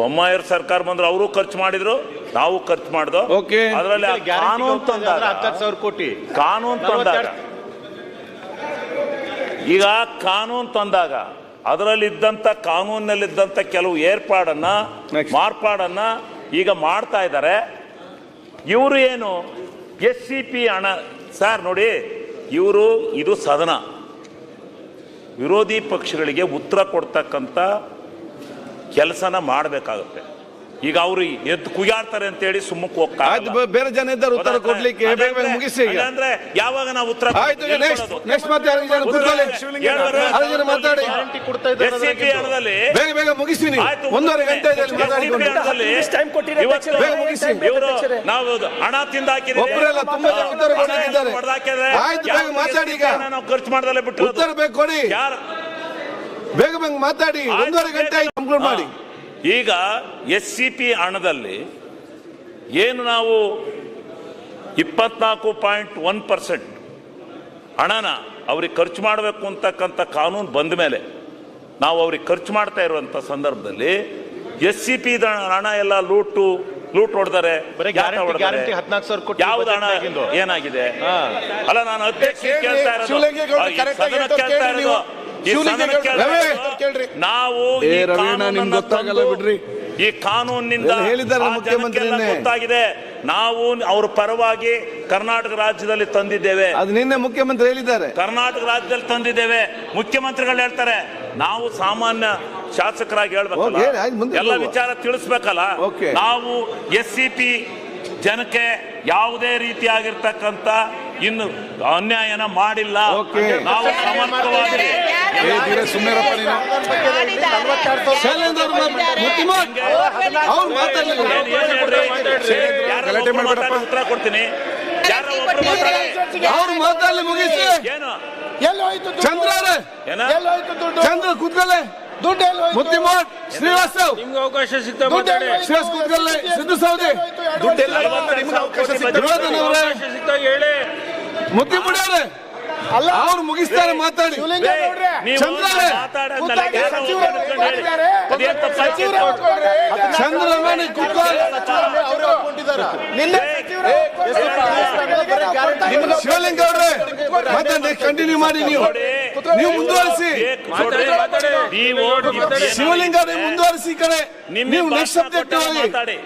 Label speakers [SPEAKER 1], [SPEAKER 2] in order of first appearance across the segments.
[SPEAKER 1] ಬೊಮ್ಮಾಯರ್ ಸರ್ಕಾರ ಬಂದ್ರೆ ಅವರು ಖರ್ಚು ಮಾಡಿದ್ರು ನಾವು ಖರ್ಚು ಮಾಡ್ದೋ?
[SPEAKER 2] Okay.
[SPEAKER 1] ಅದರಲ್ಲಿ ಕಾನೂನು ತಂದಾಗ
[SPEAKER 3] ಸಾವಿರ ಕೋಟಿ.
[SPEAKER 1] ಕಾನೂನು ತಂದಾಗ ಈಗ ಕಾನೂನು ತಂದಾಗ ಅದರಲ್ಲಿ ಇದ್ದಂತ ಕಾನೂನಿನಲ್ಲಿದ್ದಂತ ಕೆಲವು ಏರ್ಪಾಡನ್ನ ಮಾರ್ಪಾಡನ್ನ ಈಗ ಮಾಡ್ತಾ ಇದ್ದಾರೆ. ಇವರು ಏನು ಎಸ್ ಸಿ ಪಿ ಹಣ ಸರ್ ನೋಡಿ ಇವರು ಇದು ಸದನ. ವಿರೋಧಿ ಪಕ್ಷಗಳಿಗೆ ಉತ್ತರ ಕೊಡ್ತಕ್ಕಂಥ ಕೆಲಸನ ಮಾಡಬೇಕಾಗುತ್ತೆ. ಈಗ ಅವರು ಎದ್ದು ಕುಯ್ಯಾಡ್ತಾರೆ ಅಂತೇಳಿ ಸುಮ್ಮಕ್ಕೆ ಹೋಗ್ತಾ
[SPEAKER 2] ಆಯ್ತು ಬೇರೆ ಜನ ಇದ್ದಾರೆ ಉತ್ತರ ಕೊಡ್ಲಿಕ್ಕೆ ಬೇಗ ಬೇಗ ಮುಗಿಸಿ
[SPEAKER 1] ಅಂದ್ರೆ ಯಾವಾಗ ನಾವು ಉತ್ತರ
[SPEAKER 2] ಆಯ್ತು ನೆಕ್ಸ್ಟ್ ನೆಕ್ಸ್ಟ್ ಮತ್ತೆ ಯಾರು ಜನ ಕೂತ್ಕೊಳ್ಳಿ. ಆರು ಜನ ಮಾತಾಡಿ. ಬೇಗ ಬೇಗ ಮುಗಿಸಿ ಒಂದೂವರೆ ಗಂಟೆ ಇದೆ ಮಾತಾಡಿಕೊಂಡು
[SPEAKER 1] ಹಣದಲ್ಲಿ
[SPEAKER 4] ಟೈಮ್
[SPEAKER 2] ಮುಗಿಸಿ.
[SPEAKER 1] ಇವರು ನಾವು ಹಣ ತಿಂದಾಕಿದ್ದೀವಿ.
[SPEAKER 2] ಒಬ್ರಲ್ಲ ತುಂಬಾ ಜನ ಉತ್ತರ ಕೊಡ್ಲಿಕ್ಕಿದ್ದಾರೆ. ಆಯ್ತು, ಬೇಗ ಮಾತಾಡಿ ಈಗ.
[SPEAKER 1] ನಾವು ಖರ್ಚು ಮಾಡ್ದಲ್ಲೇ ಬಿಟ್ಟು
[SPEAKER 2] ಉತ್ತರ ಬೇಕು ಕೊಡಿ.
[SPEAKER 1] ಯಾರು
[SPEAKER 2] ಬೇಗ ಬೇಗ ಮಾತಾಡಿ ಒಂದೂವರೆ ಗಂಟೆ ಆಯ್ತು ಕಂಪ್ಲೀಟ್ ಮಾಡಿ.
[SPEAKER 1] ಈಗ ಎಸ್ ಸಿ ಪಿ ಹಣದಲ್ಲಿ ಏನು ನಾವು ಇಪ್ಪತ್ನಾಲ್ಕು ಪಾಯಿಂಟ್ ಒನ್ ಪರ್ಸೆಂಟ್ ಹಣನ ಅವ್ರಿಗೆ ಖರ್ಚು ಮಾಡಬೇಕು ಅಂತಕ್ಕಂಥ ಕಾನೂನು ಬಂದ ಮೇಲೆ ನಾವು ಅವ್ರಿಗೆ ಖರ್ಚು ಮಾಡ್ತಾ ಇರುವಂಥ ಸಂದರ್ಭದಲ್ಲಿ ಎಸ್ ಸಿ ಪಿ ಹಣ ಎಲ್ಲ ಲೂಟು ಲೂಟ್ ಹೊಡೆದಾರೆ
[SPEAKER 3] ಬರೀ ಗ್ಯಾರಂಟಿ ಗ್ಯಾರಂಟಿ ಹದಿನಾಲ್ಕು ಸಾವಿರ ಕೋಟಿ
[SPEAKER 1] ಯಾವ್ದು ಹಣ. ಏನಾಗಿದೆ?
[SPEAKER 3] ಹಾ.
[SPEAKER 1] ಅಲ್ಲ ನಾನು ಅಧ್ಯಕ್ಷ ಕೇಳ್ತಾ ಇರೋದು. ನಾವು ಈ ಕಾನೂನನ್ನ
[SPEAKER 2] ಗೊತ್ತಾಗಲ್ಲ ಬಿಡ್ರಿ.
[SPEAKER 1] ಈ ಕಾನೂನಿನಿಂದ ಗೊತ್ತಾಗಿದೆ. ನಾವು ಅವ್ರ ಪರವಾಗಿ ಕರ್ನಾಟಕ ರಾಜ್ಯದಲ್ಲಿ ತಂದಿದ್ದೇವೆ.
[SPEAKER 2] ಅದು ನಿನ್ನೆ ಮುಖ್ಯಮಂತ್ರಿ ಹೇಳಿದ್ದಾರೆ.
[SPEAKER 1] ಕರ್ನಾಟಕ ರಾಜ್ಯದಲ್ಲಿ ತಂದಿದ್ದೇವೆ. ಮುಖ್ಯಮಂತ್ರಿಗಳು ಹೇಳ್ತಾರೆ. ನಾವು ಸಾಮಾನ್ಯ ಶಾಸಕರಾಗಿ
[SPEAKER 2] ಹೇಳ್ಬೇಕು
[SPEAKER 1] ಹೇಳ್ಬೇಕಲ್ಲ ಎಲ್ಲ ವಿಚಾರ ತಿಳಿಸ್ಬೇಕಲ್ಲ. ನಾವು ಎಸ್ ಸಿ ಪಿ ಜನಕ್ಕೆ ಯಾವುದೇ ರೀತಿಯಾಗಿರ್ತಕ್ಕಂಥ ಇನ್ನು ಅನ್ಯಾಯನ ಮಾಡಿಲ್ಲ. ನಾವು ಸಮರ್ಥವಾಗಿ ಉತ್ತರ ಕೊಡ್ತೀನಿ?
[SPEAKER 2] ಮುಗಿಸಿ
[SPEAKER 1] ಏನು?
[SPEAKER 2] ಚಂದ್ರ ಚಂದ್ರ
[SPEAKER 4] ದುಡ್ಡು
[SPEAKER 2] ಮುತ್ತಿಮೋಟ್ ಶ್ರೀವಾಸ್ತವ್
[SPEAKER 5] ನಿಮ್ಗೆ ಅವಕಾಶ ಸಿಗ್ತಾ?
[SPEAKER 2] ಶ್ರೀವಾಸ್ ಸಿದ್ದು ಸೌದಿ.
[SPEAKER 4] ದುಡ್ಡು
[SPEAKER 5] ಅವಕಾಶ ಸಿಗ್ತಾ ಹೇಳಿ
[SPEAKER 2] ಮುತ್ತಿಮುಡಿ ಮುಡ್ಯಾರ.
[SPEAKER 4] ಅಲ್ಲ.
[SPEAKER 2] ಅವ್ರು ಮುಗಿಸ್ತಾರೆ ಮಾತಾಡಿ.
[SPEAKER 4] ಶಿವಲಿಂಗೇಗೌಡ್ರೆ
[SPEAKER 1] ನೀವು
[SPEAKER 2] ಚಂದ್ರ ಅವರೇ,
[SPEAKER 1] ಮಾತಾಡೋದ್ನಲ್ಲ
[SPEAKER 4] ಕೂತಾಗಿ
[SPEAKER 1] ಯಾರೋ
[SPEAKER 4] ಸಚಿವರು
[SPEAKER 1] ಒಬ್ರು ಹಿಡ್ಕೊಂಡು ಹೇಳಿ.
[SPEAKER 4] ಒಪ್ಕೊಂಡಿದ್ದಾರೆ.
[SPEAKER 1] ಅದೇನ್ ತಪ್ಪಾಯ್ತು?
[SPEAKER 2] ಚಂದ್ರ ರಾಮಾಯಣ ಕೂತ್ಕೊಳ್ಳಿ.
[SPEAKER 3] ಅವರೇ ಒಪ್ಕೊಂಡಿದ್ದಾರೆ
[SPEAKER 4] ನಿನ್ನೆ ಸಚಿವರು
[SPEAKER 2] ಶಿವಲಿಂಗ ಅವ್ರೆ. ಮಾತಾಡಿ. ಕಂಟಿನ್ಯೂ ಮಾಡಿ ನೀವು. ನೀವು ಮುಂದುವರಿಸಿ.
[SPEAKER 5] ಮಾತಾಡಿ.
[SPEAKER 1] ನೀವು ಏನು-
[SPEAKER 2] ಶಿವಲಿಂಗ ಅವ್ರೆ ಮುಂದುವರಿಸಿ ಕಡೆ. ನೀವು ನೆಕ್ಸ್ಟ್ ಸಬ್ಜೆಕ್ಟ್
[SPEAKER 1] ಮಾತಾಡಿ.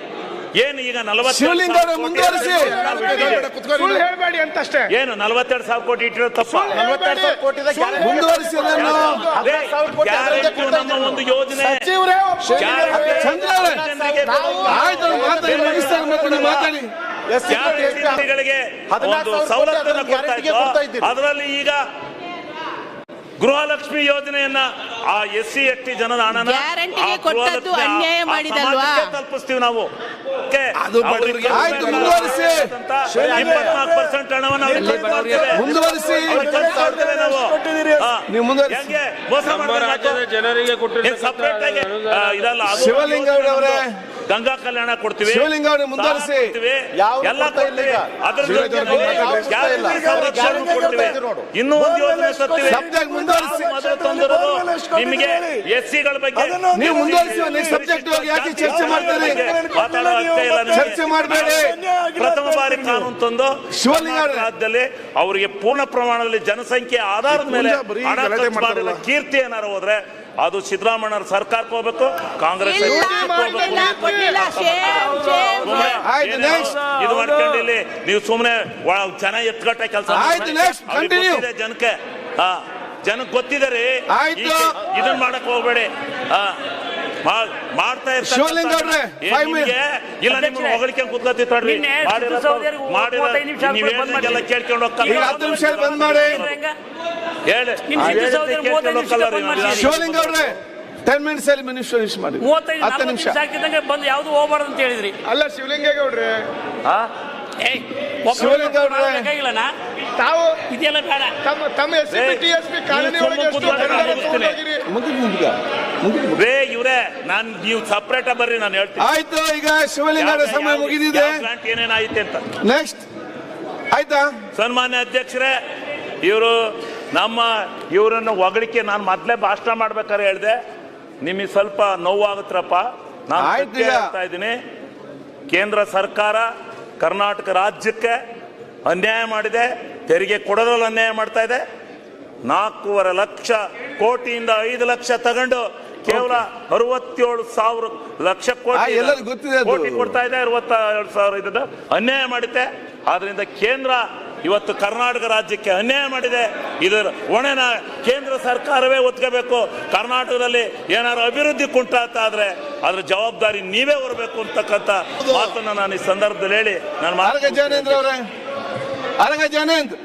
[SPEAKER 1] ಏನು ಈಗ
[SPEAKER 2] ಶಿವಲಿಂಗ ಮುಂದುವರಿಸಿ.
[SPEAKER 1] ಕೋಟಿ
[SPEAKER 4] ಸುಳ್ಳು ಹೇಳ್ಬೇಡಿ ಅಂತ ಅಷ್ಟೇ
[SPEAKER 1] ಏನು ನಲವತ್ತೆರಡು ಸಾವಿರ ಕೋಟಿ ಇಟ್ಟಿರೋ ತಪ್ಪ?
[SPEAKER 3] ನಲವತ್ತೆರಡು ಸಾವಿರ
[SPEAKER 2] ಮುಂದುವರಿಸಿ
[SPEAKER 1] ಗ್ಯಾರಂಟಿ ನಮ್ಮ ಒಂದು ಯೋಜನೆ.
[SPEAKER 4] ಸಚಿವರೇ
[SPEAKER 2] ಚಂದ್ರ ಆಯ್ತು ಮಾತಾಡಿ ಮುಗಿಸ್ತಾರೆ ಮಾತಾಡಿ.
[SPEAKER 1] ಗ್ಯಾರಂಟಿಗಳಿಗೆ ಒಂದು ಸವಲತ್ತನ್ನು ಕೊಡ್ತಾ. ಅದರಲ್ಲಿ ಈಗ ಗೃಹಲಕ್ಷ್ಮಿ ಯೋಜನೆಯನ್ನ ಆ ಎಸ್ ಸಿ ಎಸ್ ಟಿ ಜನದ ಹಣನ ತಲುಪಿಸ್ತೀವಿ ನಾವು?
[SPEAKER 2] ಅದು ಬಡವರಿಗೆ ಆಯ್ತು, ಮುಂದುವರಿಸಿ.
[SPEAKER 1] ಇಪ್ಪತ್ನಾಲ್ಕು ಪರ್ಸೆಂಟ್ ಹಣವನ್ನು.
[SPEAKER 2] ಮುಂದುವರಿಸಿ
[SPEAKER 1] ನಾವು
[SPEAKER 2] ಮುಂದುವರಿಸಿ.
[SPEAKER 1] ಮೋಸ
[SPEAKER 5] ಜನರಿಗೆ
[SPEAKER 1] ಆಗಿ, ಇದಲ್ಲ ಅದು
[SPEAKER 2] ಶಿವಲಿಂಗ ಅವರೇ.
[SPEAKER 1] ಗಂಗಾ ಕಲ್ಯಾಣ ಕೊಡ್ತೀವಿ.
[SPEAKER 2] ಮುಂದುವರಿಸಿ.
[SPEAKER 1] ಕೊಡ್ತೀವಿ, ಎಲ್ಲ. ಅದ್ರ ಇನ್ನೂ ಒಂದು ಯೋಜನೆ ತರ್ತೀವಿ. ಮೊದಲು ತಂದಿರೋದು ನಿಮಗೆ ಎಸ್ ಸಿಗಳ ಬಗ್ಗೆ
[SPEAKER 2] ನೀವು ಮುಂದುವರಿಸಿ. ಸಬ್ಜೆಕ್ಟ್ ಯಾಕೆ ಚರ್ಚೆ ಮಾಡ್ತೀರಿ
[SPEAKER 1] ಇಲ್ಲ
[SPEAKER 2] ಚರ್ಚೆ ಮಾಡಬೇಡಿ.
[SPEAKER 1] ಪ್ರಥಮ ಬಾರಿ ಕಾನೂನು ತಂದು
[SPEAKER 2] ಶಿವಲಿಂಗ
[SPEAKER 1] ರಾಜ್ಯದಲ್ಲಿ ಅವರಿಗೆ ಪೂರ್ಣ ಪ್ರಮಾಣದಲ್ಲಿ ಜನಸಂಖ್ಯೆ ಆಧಾರದ ಮೇಲೆ ಕೀರ್ತಿ ಏನಾರು ಹೋದ್ರೆ ಅದು ಸಿದ್ದರಾಮಯ್ಯ ಸರ್ಕಾರಕ್ಕೆ ಹೋಗ್ಬೇಕು ಕಾಂಗ್ರೆಸ್. ಇದು? ಮಾಡ್ಕೊಂಡು ಇಲ್ಲಿ ನೀವು ಸುಮ್ಮನೆ ಜನ ಎತ್ಕಟ್ಟ ಕೆಲಸ. ಜನಕ್ಕೆ. ಹಾ ಜನಕ್ಕೆ ಗೊತ್ತಿದೆ ರೀ.
[SPEAKER 2] ಆಯ್ತು.
[SPEAKER 1] ಈ- ಇದನ್ನ ಮಾಡಕ್ ಹೋಗ್ಬೇಡಿ. ಹಾ ಮಾಡ್ತಾ
[SPEAKER 2] ಇರ್ತಾರೆ
[SPEAKER 1] ನಿಮ್ಗೆ? ಇಲ್ಲ ಹೊಗಳಿಕೆ ಮಾಡಿರೋ ಮಾಡಿರೋ
[SPEAKER 6] ಬಂದ್ ಮಾಡಿ.
[SPEAKER 1] ಕೇಳ್ಕೊಂಡು
[SPEAKER 2] ಈಗ
[SPEAKER 1] ಹೇಳಿ.
[SPEAKER 2] ಶಿವಲಿಂಗ ಅವ್ರೆ ಟೆನ್ ಮಿನಿಟ್ಸ್ ಅಲ್ಲಿ ಮಿನಿಸ್ಟರ್ ಫಿನಿಶ್ ಮಾಡಿ.
[SPEAKER 6] ಮೂವತ್ತೈದು
[SPEAKER 2] ಹತ್ತು ನಿಮಿಷ.
[SPEAKER 6] ಹಾಕಿದಂಗೆ ಬಂದು ಯಾವ್ದು ಹೋಗ್ಬಾರ್ದು ಅಂತ ಹೇಳಿದ್ರಿ.
[SPEAKER 4] ಅಲ್ಲ ಶಿವಲಿಂಗೇಗೌಡ್ರೆ
[SPEAKER 1] ಹಾ?
[SPEAKER 6] ಒಬ್ರು
[SPEAKER 2] ಶಿವಲಿಂಗ ಅವ್ರೆ.
[SPEAKER 4] ತಾವು
[SPEAKER 6] ಇದೆಲ್ಲ ಬೇಡ.
[SPEAKER 4] ತಮ್ಮ ತಮ್ಮ S P T S P colony ಒಳಗೆ ಎಷ್ಟು
[SPEAKER 1] ರೇ ಇವ್ರೆ ನಾನ್ ನೀವು ಸಪ್ರೇಟ್ ಬರ್ರಿ ನಾನು ಹೇಳ್ತೀನಿ.
[SPEAKER 2] ಆಯ್ತು ಈಗ ಶಿವಲಿಂಗ ಸಮಯ ಮುಗಿದಿದೆ.
[SPEAKER 1] ಏನೇನಾಯ್ತು ಅಂತ.
[SPEAKER 2] ನೆಕ್ಸ್ಟ್ ಆಯ್ತಾ?
[SPEAKER 1] ಸನ್ಮಾನ್ಯ ಅಧ್ಯಕ್ಷರೇ ಇವರು ನಮ್ಮ ಇವರನ್ನು ಹೊಗಳಿಕೆ ನಾನು ಮೊದಲೇ ಭಾಷಣ ಮಾಡ್ಬೇಕಾದ್ರೆ ಹೇಳಿದೆ. ನಿಮಗೆ ಸ್ವಲ್ಪ ನೋವಾಗುತ್ತಪ್ಪ ನಾನು ಹೇಳ್ತಾ ಇದ್ದೀನಿ. ಕೇಂದ್ರ ಸರ್ಕಾರ ಕರ್ನಾಟಕ ರಾಜ್ಯಕ್ಕೆ ಅನ್ಯಾಯ ಮಾಡಿದೆ. ತೆರಿಗೆ ಕೊಡೋದ್ರಲ್ಲಿ ಅನ್ಯಾಯ ಮಾಡ್ತಾ ಇದೆ. ನಾಲ್ಕೂವರೆ ಲಕ್ಷ ಕೋಟಿಯಿಂದ ಐದು ಲಕ್ಷ ತಗೊಂಡು ಕೇವಲ ಅರವತ್ತೇಳು ಸಾವಿರ ಲಕ್ಷ ಕೋಟಿ ಕೋಟಿ ಕೊಡ್ತಾ ಇದೆ ಅರವತ್ತೇಳು ಸಾವಿರ ಇದ್ದದ್ದು. ಅನ್ಯಾಯ ಮಾಡುತ್ತೆ ಆದ್ರಿಂದ ಕೇಂದ್ರ ಇವತ್ತು ಕರ್ನಾಟಕ ರಾಜ್ಯಕ್ಕೆ ಅನ್ಯಾಯ ಮಾಡಿದೆ. ಇದರ ಹೊಣೆನ ಕೇಂದ್ರ ಸರ್ಕಾರವೇ ಒತ್ಕೋಬೇಕು. ಕರ್ನಾಟಕದಲ್ಲಿ ಏನಾದ್ರು ಅಭಿವೃದ್ಧಿ ಕುಂಟಾತ ಆದ್ರೆ ಅದ್ರ ಜವಾಬ್ದಾರಿ ನೀವೇ ಹೊರಬೇಕು ಅಂತಕ್ಕಂಥ ಮಾತನ್ನ ನಾನು ಈ ಸಂದರ್ಭದಲ್ಲಿ ಹೇಳಿ ನಾನು ಮಾರ್ಗ
[SPEAKER 2] ಜಾನೇಂದ್ರ ಅವರೇ. ಅರಗ ಜನೇಂದ್ರ?